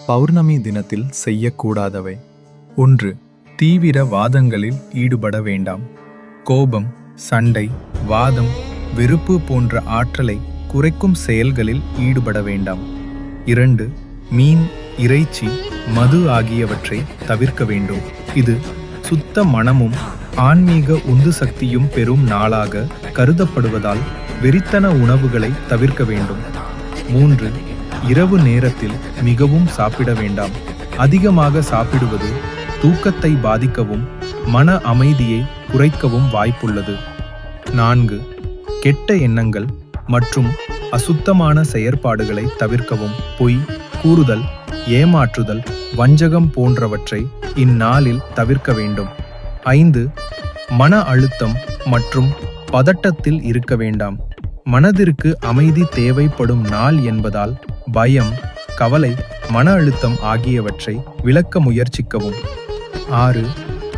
பௌர்ணமி தினத்தில் செய்யக்கூடாதவை. ஒன்று தீவிர வாதங்களில் ஈடுபட வேண்டாம். கோபம் சண்டை வாதம் வெறுப்பு போன்ற ஆற்றலை குறைக்கும் செயல்களில் ஈடுபட வேண்டாம். இரண்டு மீன் இறைச்சி மது ஆகியவற்றை தவிர்க்க வேண்டும். இது சுத்த மனமும் ஆன்மீக உந்து சக்தியும் பெறும் நாளாக கருதப்படுவதால் வெறித்தன உணவுகளை தவிர்க்க வேண்டும். மூன்று இரவு நேரத்தில் மிகவும் சாப்பிட வேண்டாம். அதிகமாக சாப்பிடுவது தூக்கத்தை பாதிக்கவும் மன அமைதியை குறைக்கவும் வாய்ப்புள்ளது. நான்கு கெட்ட எண்ணங்கள் மற்றும் அசுத்தமான செயற்பாடுகளை தவிர்க்கவும். பொய் கூறுதல் ஏமாற்றுதல் வஞ்சகம் போன்றவற்றை இந்நாளில் தவிர்க்க வேண்டும். ஐந்து மன அழுத்தம் மற்றும் பதட்டத்தில் இருக்க வேண்டாம். மனதிற்கு அமைதி தேவைப்படும் நாள் என்பதால் பயம் கவலை மன அழுத்தம் ஆகியவற்றை விளக்க முயற்சிக்கவும். ஆறு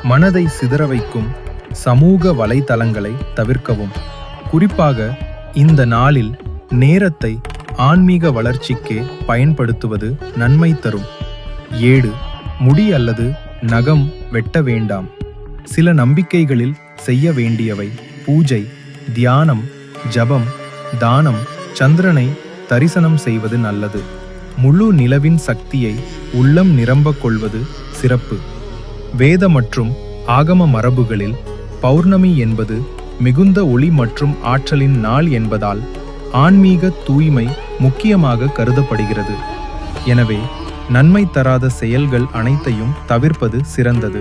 மனதை சிதற வைக்கும் சமூக வலைதளங்களை தவிர்க்கவும். குறிப்பாக இந்த நாளில் நேரத்தை ஆன்மீக வளர்ச்சிக்கே பயன்படுத்துவது நன்மை தரும். ஏழு முடி அல்லது நகம் வெட்ட வேண்டாம். சில நம்பிக்கைகளில் செய்ய வேண்டியவை பூஜை தியானம் ஜபம் தானம் சந்திரனை தரிசனம் செய்வது நல்லது. முழு நிலவின் சக்தியை உள்ளம் நிரம்பக் கொள்வது சிறப்பு. வேத மற்றும் ஆகம மரபுகளில் பௌர்ணமி என்பது மிகுந்த ஒளி மற்றும் ஆற்றலின் நாள் என்பதால் ஆன்மீக தூய்மை முக்கியமாக கருதப்படுகிறது. எனவே நன்மை தராத செயல்கள் அனைத்தையும் தவிர்ப்பது சிறந்தது.